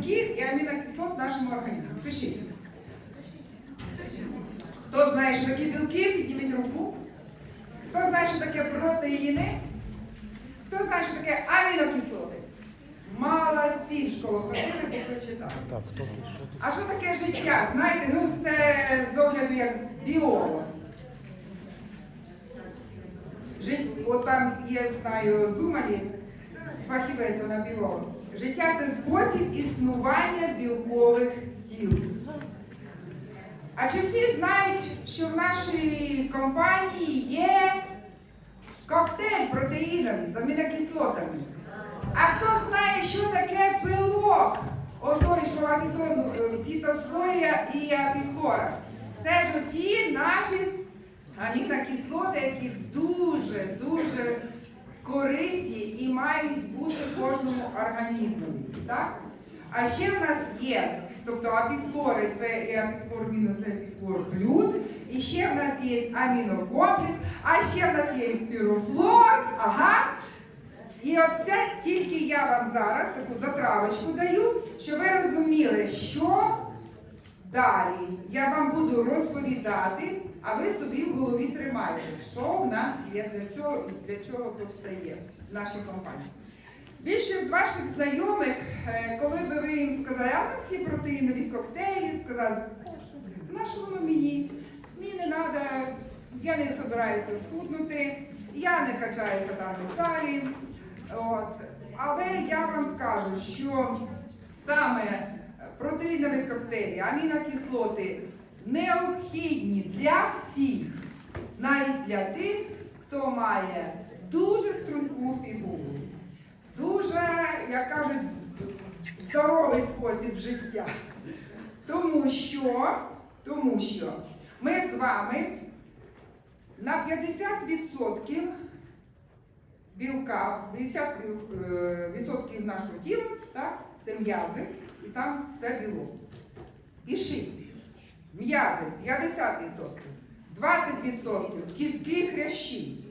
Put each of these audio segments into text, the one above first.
білків і амінокислот в нашому організмі? Пишіть. Хто знає, що таке білки, підніміть руку. Хто знає, що таке протеїни? Хто знає, що таке амінокислоти? Молодці, в школу ходили, бо прочитали. А що таке життя? Знаєте, ну це з огляду як біолог. Жит... От там є, знаю, Зумалі, фахівець на біолог. Життя це спосіб існування білкових тіл. А чи всі знають, що в нашій компанії є коктейль протеїновий з амінокислотами? А хто знає, що таке пилок? Отой, що апітон, е, і апіфлора. Це ж ті наші амінокислоти, які дуже, дуже корисні і мають бути кожному організмі. Так? А ще в нас є, тобто апіфлори це і апіфлор мінус апіфлор плюс. І ще в нас є амінокомплекс, а ще в нас є спірофлор. Ага. І оце тільки я вам зараз таку затравочку даю, щоб ви розуміли, що далі я вам буду розповідати, а ви собі в голові тримайте, що в нас є для цього і для чого тут все є в нашій компанії. Більше з ваших знайомих, е, коли би ви їм сказали, а в нас є протеїнові коктейлі, сказали, на що воно мені? Мені не треба, я не збираюся схуднути, я не качаюся там у залі. От. Але я вам скажу, що саме протеїнові коктейлі, амінокислоти необхідні для всіх, навіть для тих, хто має дуже струнку фігуру, дуже, як кажуть, здоровий спосіб життя. Тому що, тому що ми з вами на 50% білка, 50% е, нашого тіла, так, це м'язи, і там це білок. Пиши. М'язи 50%, 20% кістки хрящі,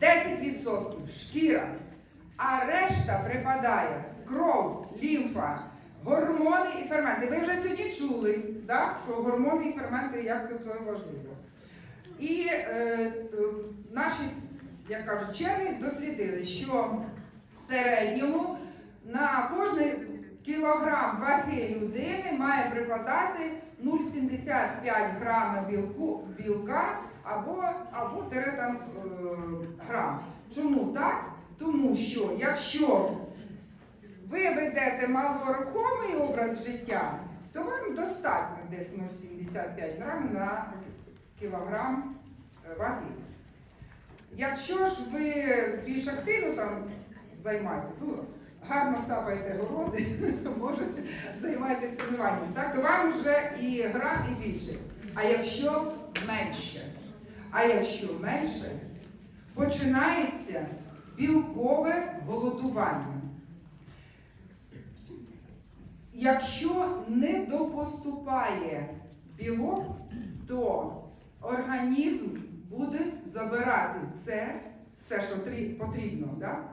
10% шкіра, а решта припадає кров, лімфа, гормони і ферменти. Ви вже сьогодні чули, так, що гормони і ферменти як це важливо. І е, е, наші, як кажуть, вчені дослідили, що в середньому на кожний кілограм ваги людини має припадати 0,75 грама білку, білка або, або там, е, грам. Чому так? Тому що якщо ви ведете малорухомий образ життя, то вам достатньо десь 0,75 грам на кілограм е, ваги. Якщо ж ви більш активно там займаєте, ну, гарно сапаєте городи, може займаєтесь тренуванням, так, то вам вже і грам, і більше. А якщо менше, а якщо менше, починається білкове голодування. Якщо не допоступає білок, то організм буде забирати це, все, що потрібно да?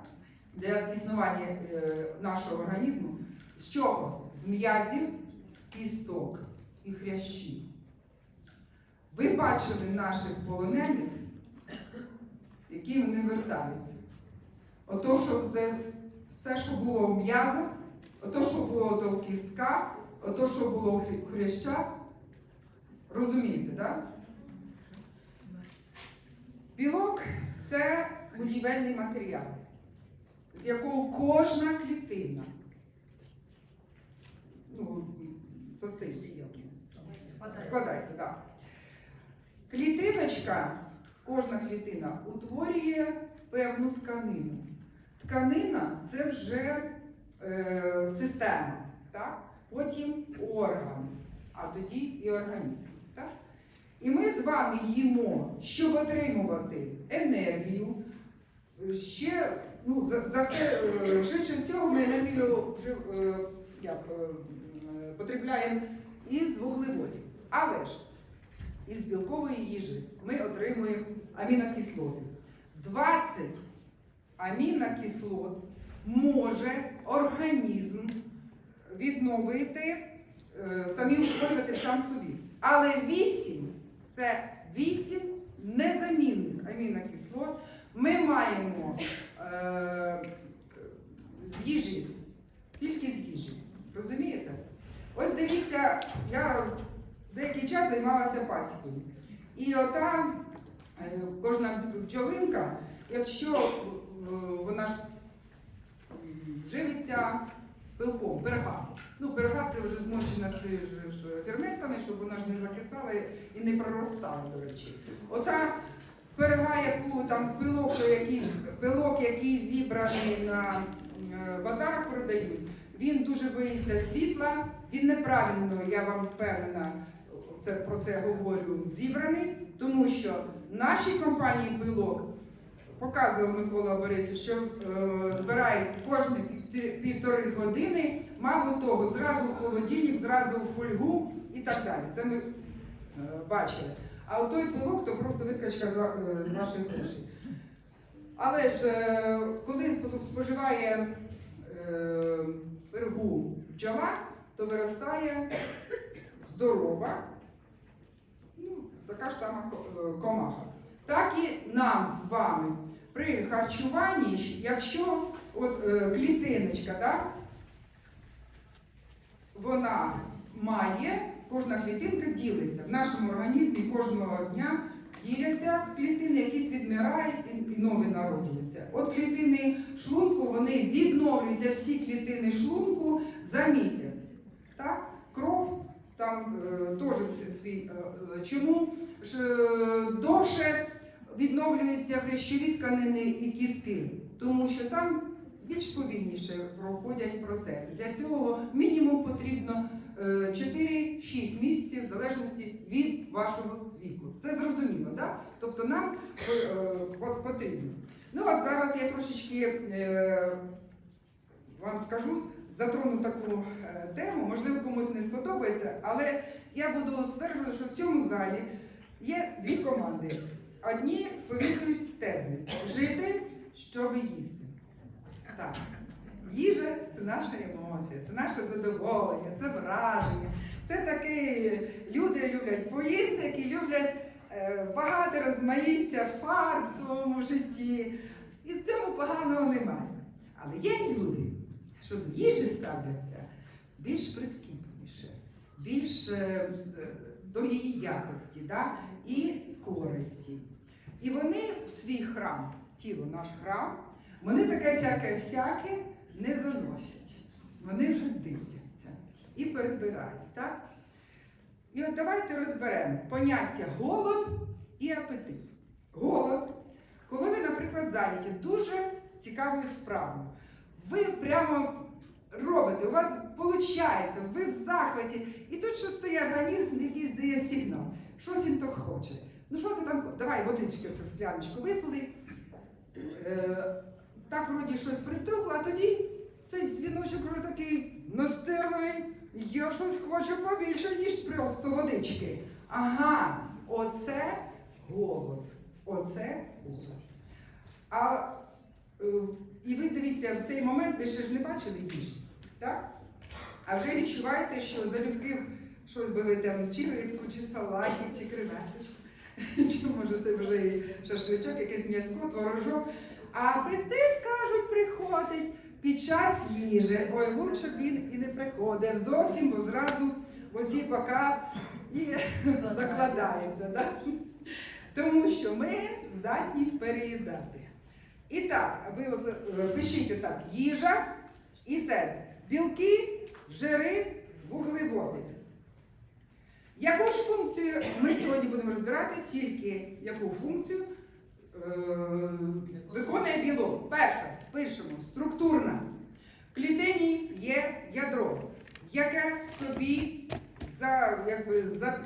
Для існування е, нашого організму. З чого? З м'язів, з кісток і хрящів. Ви бачили наших полонених, які не вертаються. Ото, що це все, що було в м'язах, ото, що було то в кістках, ото, що було в хрящах. Розумієте, так? Білок це будівельний матеріал, з якого кожна клітина ну, складається, так. Да. Клітиночка, кожна клітина утворює певну тканину. Тканина це вже е, система, так? потім орган, а тоді і організм. Так? І ми з вами їмо, щоб отримувати енергію. Ще, ну, за, за це, е, швидше всього, ми енергію вже, е, як, е, потребляємо із вуглеводів. Але ж із білкової їжі ми отримуємо амінокислоти. 20 амінокислот може організм відновити, е, самі утворювати сам собі. Але 8 це 8 незамінних амінокислот ми маємо з їжі, тільки з їжі. Розумієте? Ось дивіться, я деякий час займалася пасікою. І ота е, кожна бджолинка, якщо е, вона ж живиться пилком, пергам. Ну, перга це вже змочена ферментами, щоб вона ж не закисала і не проростала, до речі. Ота перга, там пилок, який, пилок, який зібраний на е, базарах продають, він дуже боїться світла, він неправильно, я вам впевнена, це, про це говорю, зібраний, тому що нашій компанії пилок показував Микола Борисович, що е, збирається кожні півтори години, мало того, зразу в холодильник, зразу в фольгу і так далі. Це ми е, бачили. А от той пилок то просто викачка за е, ваших грошей. Але ж е, коли споживає е, пергу бджола, то виростає здорова, ну, така ж сама е, комаха. Так і нам з вами при харчуванні, якщо от е, клітиночка, так, вона має, кожна клітинка ділиться. В нашому організмі кожного дня діляться клітини, якісь відмирають і, нові народжуються. От клітини шлунку, вони відновлюються всі клітини шлунку за місяць. Так? Кров там е, теж свій. е, е, чому ж, е, довше відновлюються хрящові тканини і кістки? Тому що там більш повільніше проходять процеси. Для цього мінімум потрібно 4-6 місяців в залежності від вашого віку. Це зрозуміло, так? Тобто нам е, потрібно. Ну а зараз я трошечки е, вам скажу, затрону таку е, тему, можливо, комусь не сподобається, але я буду стверджувати, що в цьому залі є дві команди. Одні сповідують тези жити, щоб їсти. Так. Їжа це наша емоція, це наше задоволення, це враження. Це такі люди люблять поїсти, які люблять е, багато розмаїття фарб в своєму житті. І в цьому поганого немає. Але є люди, що до їжі ставляться більш прискіпливіше, більш е, до її якості да? і користі. І вони в свій храм, тіло наш храм, вони таке всяке всяке не заносять. Вони вже дивляться і перебирають. Так? І от давайте розберемо поняття голод і апетит. Голод, коли ви, наприклад, зайняті дуже цікавою справою, ви прямо робите, у вас виходить, ви в захваті, і тут що стає організм, який здає сигнал. Щось він то хоче. Ну що ти там, давай водички скляночку випили. Так вроді щось притухло, а тоді цей дзвіночок такий настирливий. Я щось хочу побільше, ніж просто водички. Ага, оце голод. Оце голод. А е, і ви дивіться, в цей момент ви ще ж не бачили їжі, так? А вже відчуваєте, що залюбки щось би ви там, чи рибку, чи салатик, чи креветочку, чи може це вже і шашличок, якесь м'яско, творожок. А апетит, кажуть, приходить під час їжі. Ой, лучше б він і не приходив зовсім, бо зразу оці бока і закладаються. Да? Тому що ми здатні переїдати. І так, ви е, пишіть отак, їжа, і це білки, жири, вуглеводи. Яку ж функцію ми сьогодні будемо розбирати, тільки яку функцію виконує білок? Перше, пишемо структурна. В клітині є ядро, яке собі за, якби, за,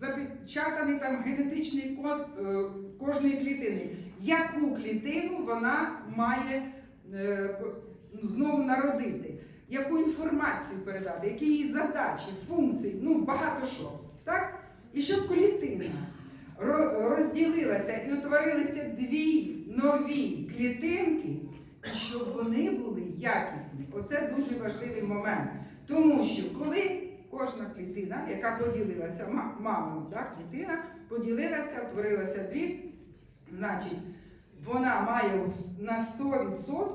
запечатаний там генетичний код е, кожної клітини. Яку клітину вона має е, ну, знову народити? Яку інформацію передати, які її задачі, функції, ну багато що. Так? І щоб клітина розділилася і утворилися дві нові клітинки, щоб вони були якісні. Оце дуже важливий момент. Тому що коли кожна клітина, яка поділилася, ма- мама, да, клітина, поділилася, утворилася дві, значить, вона має на 100%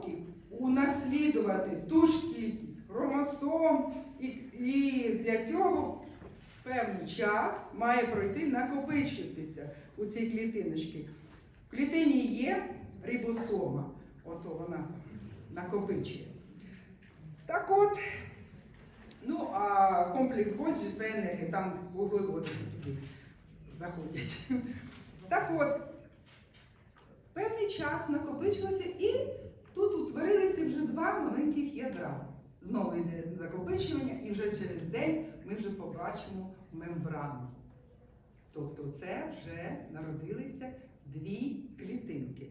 унаслідувати ту ж кількість хромосом, і, і для цього певний час має пройти накопичитися у цій клітиночці. В клітині є рибосома, ото вона накопичує. Так от, ну а комплекс Годжі це енергія, там вуглеводи туди заходять. Так от, певний час накопичилося і тут утворилися вже два маленьких ядра. Знову йде накопичування, і вже через день ми вже побачимо мембрану. Тобто це вже народилися дві клітинки.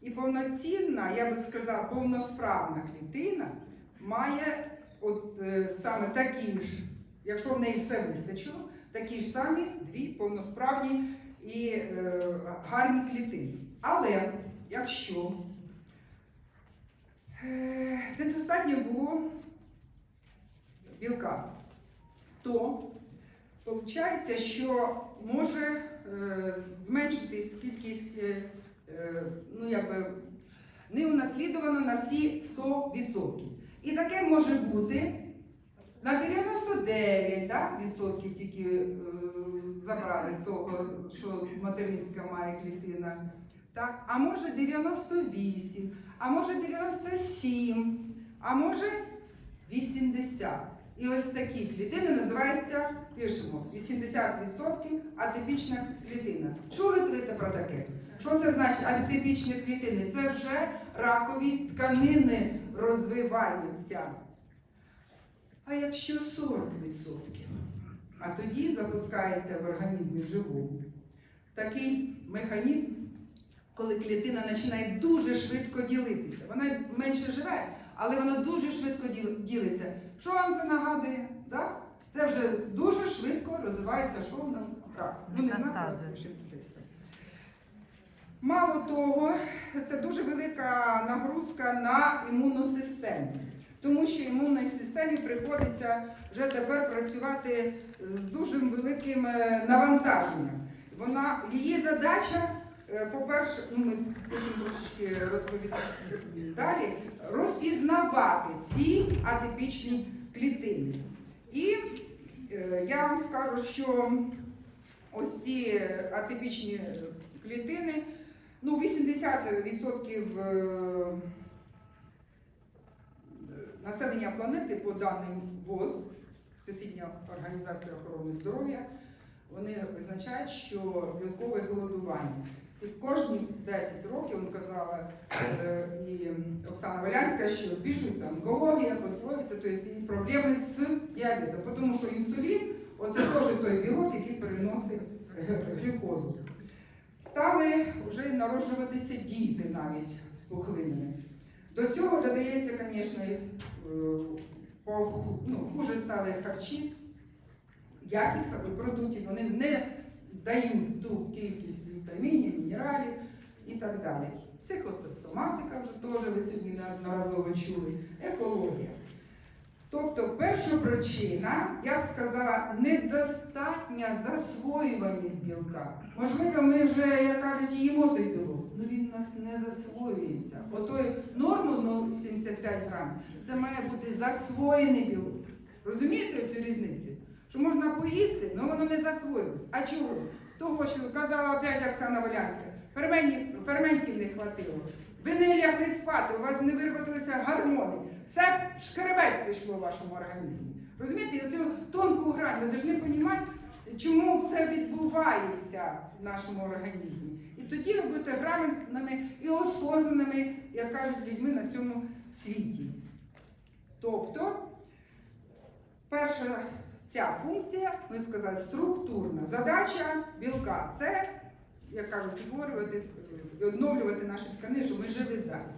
І повноцінна, я би сказала, повносправна клітина має от, е, саме такі ж, якщо в неї все вистачило, такі ж самі дві повносправні і е, гарні клітини. Але якщо е, недостатньо було білка, то виходить, що може е, зменшитись кількість, е, е, ну якби не унаслідувано на всі 100%. І таке може бути на 99 да, відсотків тільки е, забрали з того, що материнська має клітина. Так? А може 98, а може 97, а може 80. І ось такі клітини називаються, пишемо, 80% атипічна клітина. Чули ви про таке? Що це значить атипічні клітини? Це вже ракові тканини розвиваються. А якщо 40%, а тоді запускається в організмі живому такий механізм, коли клітина починає дуже швидко ділитися. Вона менше живе, але вона дуже швидко діл- ділиться. Що вам це нагадує? Да? Це вже дуже швидко розвивається, що в нас рак. Ну, не нас, Мало того, це дуже велика нагрузка на імунну систему, тому що імунній системі приходиться вже тепер працювати з дуже великим е, навантаженням. Вона, її задача, по-перше, ну ми потім трошечки розповідаємо далі, розпізнавати ці атипічні клітини. І е, я вам скажу, що ось ці атипічні клітини, ну 80% е, населення планети по даним ВОЗ, Всесвітня організація охорони здоров'я, вони визначають, що білкове голодування. Кожні 10 років, казала е, і Оксана Валянська, що збільшується онкологія, подвоюється, тобто проблеми з діабетом, тому що інсулін оце теж той білок, який переносить глюкозу. Стали вже народжуватися діти навіть з пухлинами. До цього додається, звісно, е, ну, хуже стали харчі, якість продуктів, вони не дають ту кількість вітамінів, мінералів і так далі. Психосоматика вже теж ви сьогодні неодноразово чули, екологія. Тобто перша причина, я б сказала, недостатня засвоюваність білка. Можливо, ми вже, як кажуть, їмо той білок, але він у нас не засвоюється. Отой норму ну, 75 грамів, це має бути засвоєний білок. Розумієте цю різницю? Що можна поїсти, але воно не засвоїлось. А чого? Того, що казала опять Оксана Волянська, ферментів, не хватило. Ви не лягли спати, у вас не вироботилися гормони. Все шкеребеть пішло в вашому організмі. Розумієте, і цю тонку грань, ви повинні розуміти, чому це відбувається в нашому організмі. І тоді ви будете грамотними і осознаними, як кажуть, людьми на цьому світі. Тобто, перша ця функція, ми сказали, структурна задача білка це, як кажуть, відтворювати і відновлювати наші ткани, щоб ми жили далі.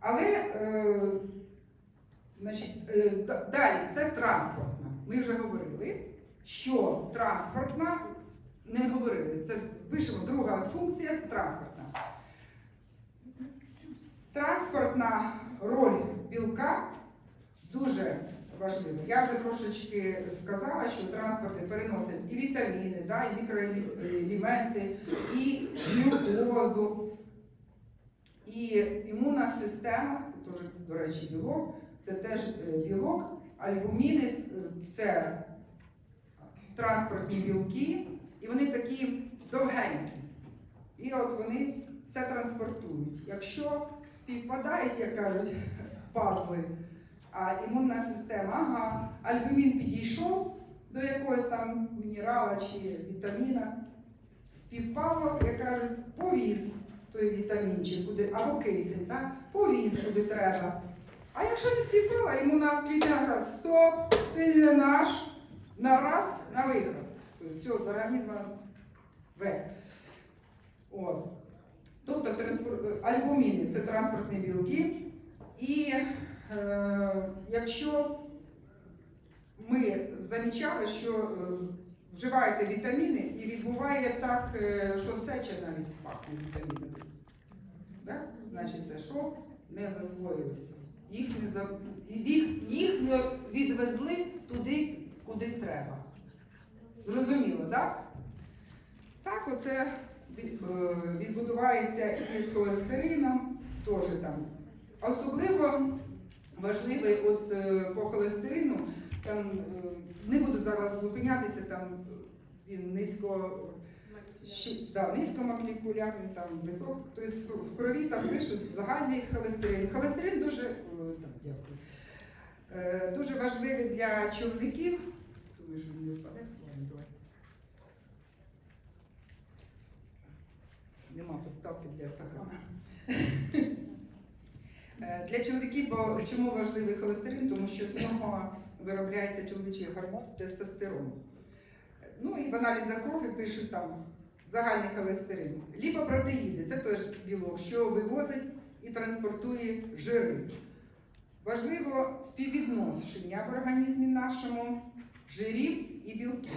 Але е, значить, е, далі це транспортна. Ми вже говорили, що транспортна, не говорили, це пишемо друга функція це транспортна. Транспортна роль білка дуже важливо. Я вже трошечки сказала, що транспорти переносять і вітаміни, да, і мікроелементи, і глюкозу. І імунна система, це теж, до речі, білок, це теж е, білок, альбуміни е, це транспортні білки, і вони такі довгенькі. І от вони все транспортують. Якщо співпадають, як кажуть, пазли, а імунна система, ага, альбумін підійшов до якогось там мінерала чи вітаміна, співпало, як кажуть, повіз той вітамінчик, куди, або кисень, так? повіз куди треба. А якщо не співпало, імунна клітина каже, стоп, ти не наш, на раз, на виход. Тобто все, з організму век. Тобто альбуміни це транспортні білки. І якщо ми замічали, що е, вживаєте вітаміни і відбуває так, е, що сеча навіть пахне вітамінами. Да? Значить, це що? Не засвоїлося. Їх не, їх, їх не відвезли туди, куди треба. Зрозуміло, так? Так, оце від- е, відбудувається і з холестерином, теж там. Особливо важливий от е, по холестерину, там е, не буду зараз зупинятися, там він низько. Да, низькомолекулярний, там висок, тобто в крові там пишуть загальний холестерин. Холестерин дуже, так, дякую, Е, дуже важливий для чоловіків. Думаю, що не впаде. Нема поставки для стакана. Е, Для чоловіків, бо чому важливий холестерин? Тому що з нього виробляється чоловічий гормон тестостерон. Ну і в аналізах крові пишуть там загальний холестерин. Ліпопротеїди це теж білок, що вивозить і транспортує жири. Важливо співвідношення в організмі нашому жирів і білків.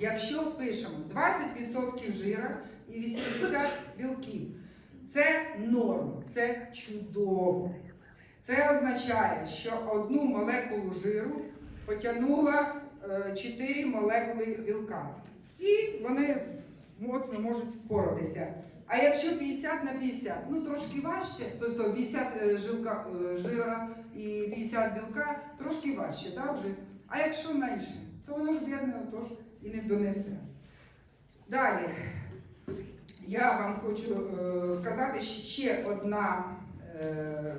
Якщо пишемо 20% жира і 80 білків, це норма, це чудово. Це означає, що одну молекулу жиру потягнула 4 молекули білка. І вони моцно можуть впоратися. А якщо 50 на 50, ну трошки важче, тобто 50 е, жилка, е, жира і 50 білка, трошки важче, так, вже? А якщо менше, то воно ж бідне отож і не донесе. Далі, я вам хочу е, сказати ще одна е,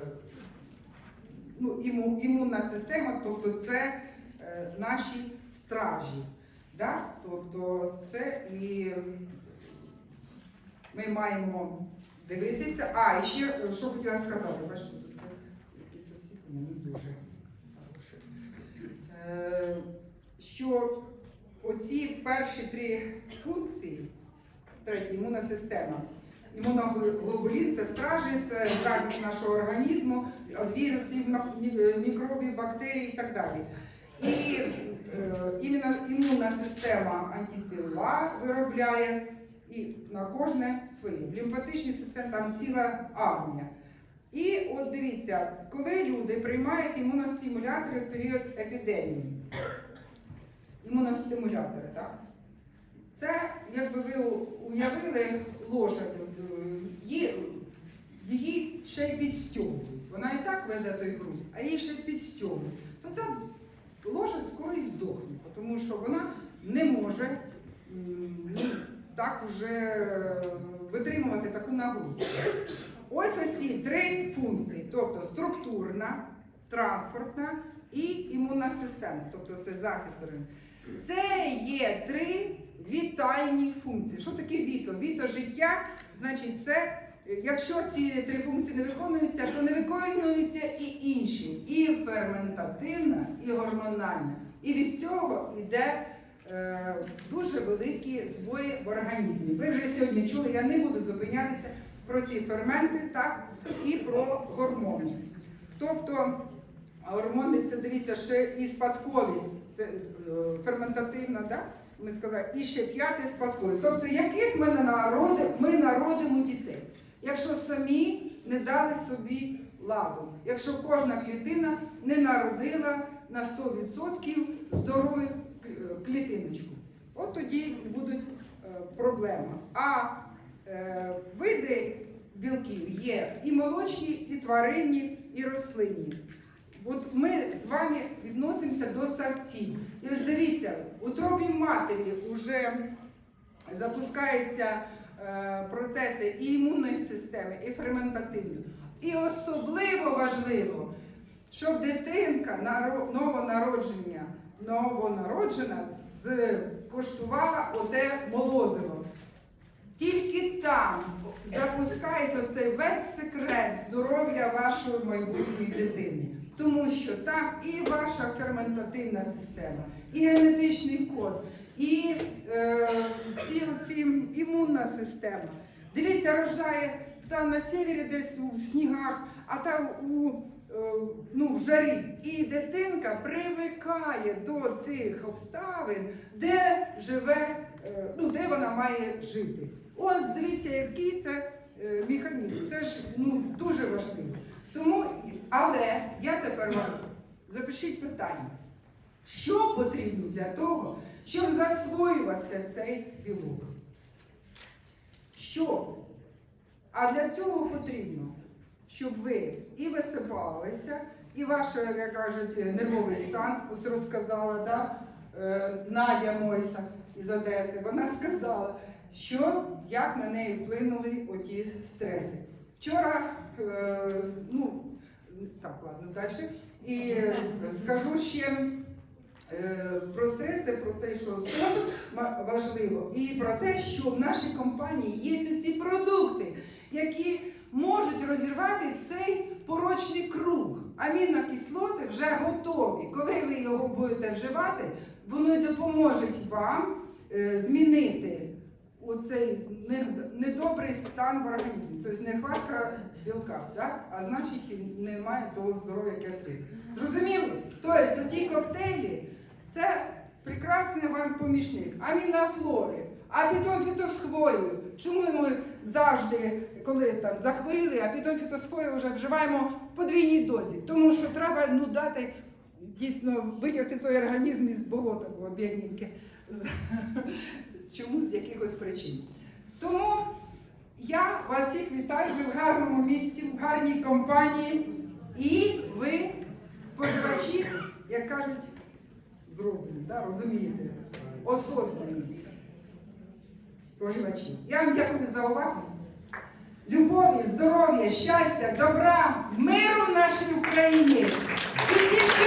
ну, іму, імунна система, тобто це е, наші стражі. Да? Тобто це і ми маємо дивитися. А, і ще е, що хотіла сказати, бачите, це якесь освітлення не дуже хороше. Що оці перші три функції, третя імунна система, імуноглобулін це стражі, це нашого організму від вірусів, мікробів, бактерій і так далі. І е, імунна система антитила виробляє і на кожне своє. В лімфатичній системі там ціла армія. І от дивіться, коли люди приймають імуностимулятори в період епідемії, імуностимулятори, так? Це, якби ви уявили лошадь, її, ще й підстьовують. Вона і так везе той груз, а її ще й підстьовують. То ця лошадь скоро і здохне, тому що вона не може ну, так уже е, витримувати таку нагрузку. Ось оці три функції, тобто структурна, транспортна і імунна система, тобто це захист. Це є три вітальні функції. Що таке віто? Віто життя, значить, це якщо ці три функції не виконуються, то не виконуються і інші. І ферментативна, і гормональна. І від цього йде е, дуже великі збої в організмі. Ви вже сьогодні чули, я не буду зупинятися про ці ферменти, так, і про гормони. Тобто гормони це дивіться ще і спадковість, це е, ферментативна, да? Ми сказали, і ще п'яте спадковість. Тобто, яких ми народимо, ми народимо дітей, якщо самі не дали собі ладу, якщо кожна клітина не народила, на 100% здорову е, клітиночку. От тоді будуть е, проблеми. А е, види білків є і молочні, і тваринні, і рослинні. От ми з вами відносимося до савців. І ось дивіться, у тробі матері вже запускаються е, процеси і імунної системи, і ферментативної. І особливо важливо, щоб дитинка наро- новонародження, новонароджена коштувала оте молозиво. Тільки там запускається цей весь секрет здоров'я вашої майбутньої дитини. Тому що там і ваша ферментативна система, і генетичний код, і е, всі оці імунна система. Дивіться, рождає там на севері десь у снігах, а там у е, ну, в жарі. І дитинка привикає до тих обставин, де живе, е, ну, де вона має жити. Ось дивіться, який це е, механізм. Це ж ну, дуже важливо. Тому, але я тепер вам запишіть питання. Що потрібно для того, щоб засвоювався цей білок? Що? А для цього потрібно, щоб ви і висипалися, і ваш, як кажуть, нервовий стан, ось розказала, да? е, Надя Мойса із Одеси, вона сказала, що як на неї вплинули оті стреси. Вчора, е, ну, так, ладно, далі. І скажу ще е, про стреси, про те, що важливо, і про те, що в нашій компанії є ці продукти, які можуть розірвати цей порочний круг. Амінокислоти вже готові. Коли ви його будете вживати, воно допоможе вам е, змінити оцей недобрий стан в організмі. Тобто нехватка білка, так? а значить немає того здоров'я, яке треба. Зрозуміли? Тобто ті коктейлі це прекрасний вам помічник. Амінофлори, апідон фітосхвою. Чому ми завжди, коли там захворіли, апідон фітосхвою вже вживаємо в подвійній дозі? Тому що треба ну, дати дійсно витягти той організм із болота бо бідненьке. З- Чому з якихось причин. Тому я вас всіх вітаю, ви в гарному місці, в гарній компанії. І ви, споживачі, як кажуть, з да, розумієте, осознані споживачі. Я вам дякую за увагу. Любові, здоров'я, щастя, добра, миру в нашій Україні. І тільки